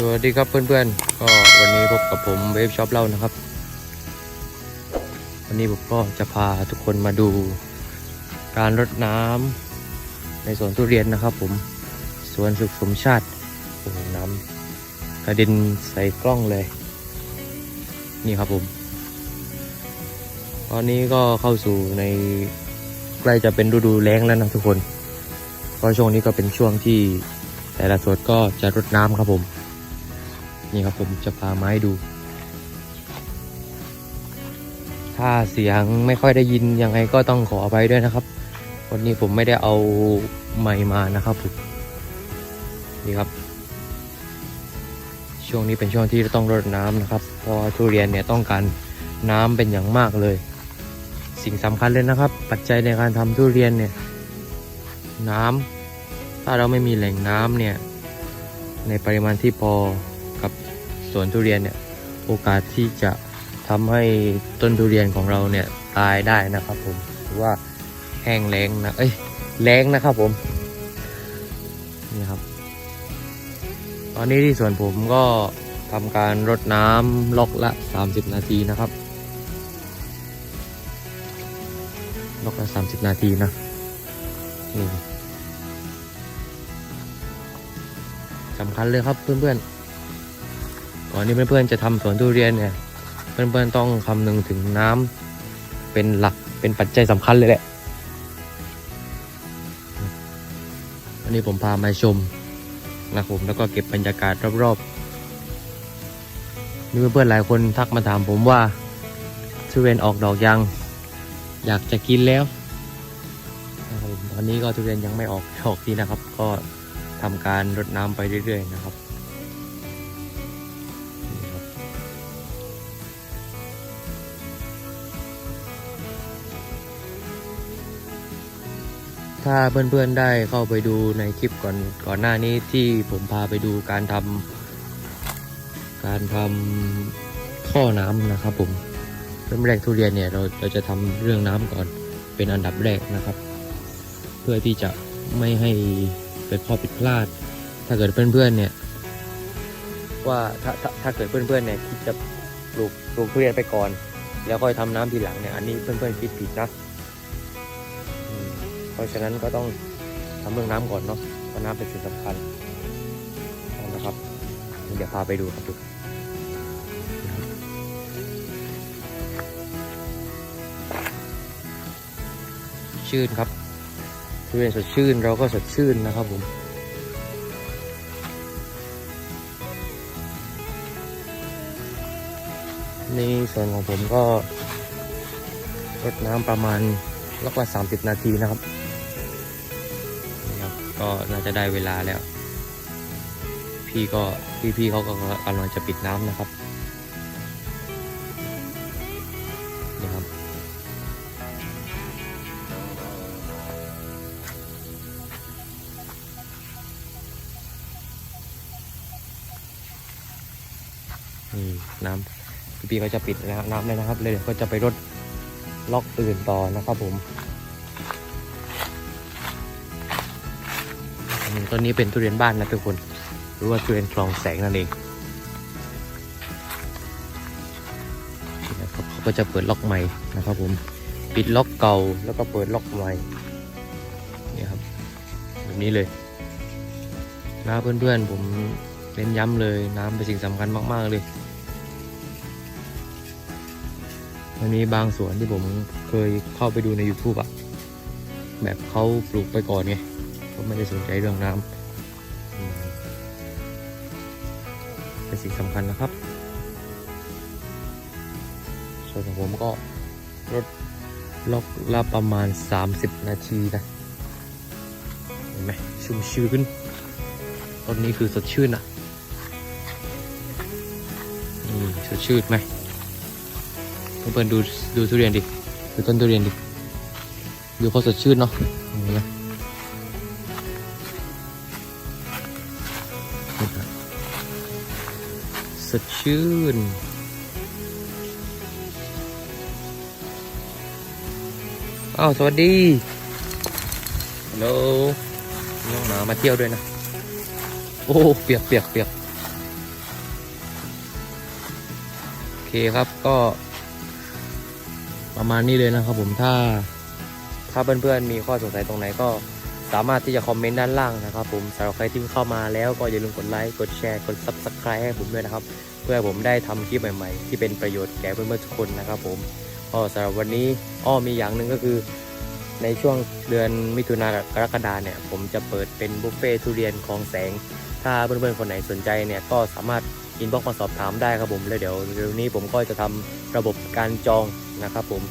สวัสดีครับเพื่อนๆ ก็วันนี้พบกับผมเวฟช็อปเล่านะครับ วันนี้ผมก็จะพาทุกคนมาดู การรดน้ำในสวนทุเรียนนะครับ ผมสวนสุขสมชาติโอ้น้ำกระด็นใส่กล้องเลย นี่ครับผม ตอนนี้ก็เข้าสู่ในใกล้จะเป็นฤดูแล้งแล้วนะทุกคนเพราะช่วงนี้ก็เป็นช่วงที่แต่ละสวนก็จะรดน้ำครับผม นี่ครับผมจะพาไม้ดู ถ้าเสียงไม่ค่อยได้ยินยังไงก็ต้องขออภัยด้วยนะครับ วันนี้ผมไม่ได้เอาไมค์มานะครับผมนี่ครับ ช่วงนี้เป็นช่วงที่ต้องรดน้ำนะครับ เพราะทุเรียนเนี่ยต้องการน้ำเป็นอย่างมากเลย สิ่งสำคัญเลยนะครับ ปัจจัยในการทำทุเรียนเนี่ยน้ำถ้าเราไม่มีแหล่งน้ำเนี่ยในปริมาณที่พอ สวนทุเรียนเนี่ยโอกาสที่จะทำให้ต้นทุเรียนของเราเนี่ยตายได้นะครับผมหรือว่าแห้งแล้งนะเอ้ยแล้งนะครับผมนี่ครับ ตอนนี้ที่สวนผมก็ทำการรดน้ำล็อกละ 30 นาทีนะครับล็อกละ 30 นาทีนะนี่สำคัญเลยครับเพื่อนๆ ก่อนที่เพื่อนๆจะทำสวนทุเรียนเนี่ยเพื่อนๆต้องคำนึงถึงน้ำเป็นหลักเป็นปัจจัยสำคัญเลยแหละวันนี้ผมพามาชมนะครับผมแล้วก็เก็บบรรยากาศรอบๆมีเพื่อนๆหลายคนทักมาถามผมว่าทุเรียนออกดอกยัง อยากจะกินแล้วตอนนี้ก็ทุเรียนยังไม่ออกดอกดีนะครับ ก็ทำการรดน้ำไปเรื่อยๆนะครับ ถ้าเพื่อนๆได้เข้าไปดูในคลิปก่อนก่อนหน้านี้ที่ผมพาไปดูการทำการทำท่อน้ำนะครับผมเริ่มแรกทุเรียนเนี่ยเราเราจะทำเรื่องน้ำก่อนเป็นอันดับแรกนะครับ เพื่อที่จะไม่ให้เกิดข้อผิดพลาด ถ้าเกิดเพื่อนๆเนี่ยว่าถ้าถ้าถ้าเกิดเพื่อนๆเนี่ยคิดจะปลูกปลูกทุเรียนไปก่อน แล้วค่อยทำน้ำทีหลังเนี่ยอันนี้เพื่อนๆคิดผิดนะ เพราะฉะนั้นก็ต้องทำเรื่องน้ำก่อนเนาะเพราะน้ำเป็นสิ่งสำคัญนะครับ เดี๋ยวพาไปดูครับทุกชื่นครับทุเรียนสดชื่นเราก็สดชื่นนะครับผมในส่วนของผมก็รดน้ำประมาณล็อกละสามสิบนาทีนะครับ ก็น่าจะได้เวลาแล้ว พี่ก็พี่พี่ๆเขาก็กำลังจะปิดน้ำนะครับนี่ครับ นี่น้ำพี่ๆก็จะปิดนะครับน้ำเลยนะครับเลยเดี๋ยวก็จะไปรดล็อกอื่นต่อนะครับผม ต้นนี้เป็นทุเรียนบ้านนะทุกคน หรือว่าทุเรียนคลองแสงนั่นเองนะครับเขาก็จะเปิดล็อกใหม่นะครับผมปิดล็อกเก่าแล้วก็เปิดล็อกใหม่นี่ครับแบบนี้เลยนะเพื่อนๆผมเน้นย้ำเลยน้ำเป็นสิ่งสำคัญมาก ๆ เลยมันมีบางสวนที่ผมเคยเข้าไปดูใน YouTube อะแบบเขาปลูกไปก่อนไง ก็ไม่ได้สนใจเรื่องน้ำเป็นสิ่งสำคัญนะครับ ส่วนของผมก็ลดล็อกละประมาณ 30 นาทีนะ เห็นไหมชุ่มชื้นต้นนี้คือสดชื่นอะนี่สดชื่นไหมเพื่อนๆดูดูทุเรียนดิ ดูต้นทุเรียนดิ ดูเขาสดชื่นเนาะนไหมนี่ ดชื่น อ้าว สวัสดีฮัลโหลน้องหมามาเที่ยวด้วยนะ โอ้ เปียกเปียกเปียกโอเคครับก็ ประมาณนี้เลยนะครับผมถ้า ถ้าเพื่อนๆมีข้อสงสัยตรงไหนก็ สามารถที่จะคอมเมนต์ด้านล่างนะครับผมสำหรับใครที่เข้ามาแล้วก็อย่าลืมกดไลค์กดแชร์กด subscribe ให้ผมด้วยนะครับ เพื่อผมได้ทำคลิปใหม่ๆ ที่เป็นประโยชน์แก่เพื่อนๆทุกคนนะครับผมก็สำหรับวันนี้อ้อมีอย่างหนึ่งก็คือในช่วงเดือนมิถุนากรกฎาเนี่ย ผมจะเปิดเป็นบุฟเฟ่ทุเรียนคลองแสง ถ้าเพื่อนๆคนไหนสนใจเนี่ยก็สามารถอินบ็อกมาสอบถามได้ครับผมแล้วเดี๋ยวเร็วนี้ผมก็จะทำระบบการจองนะครับผม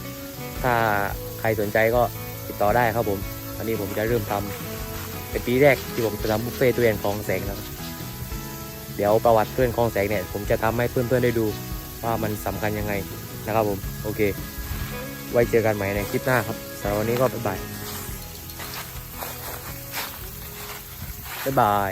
ถ้าใครสนใจก็ติดต่อได้ครับผม อันนี้ผมจะเริ่มทำเป็นปีแรกที่ผมจะทำบุฟเฟ่ทุเรียนคลองแสงนะครับเดี๋ยวประวัติเพื่อนคลองแสงเนี่ย ผมจะทำให้เพื่อนๆได้ดูว่ามันสำคัญยังไงนะครับผม โอเค ไว้เจอกันใหม่ในคลิปหน้าครับสำหรับวันนี้ก็บ๊ายบายบ๊ายบาย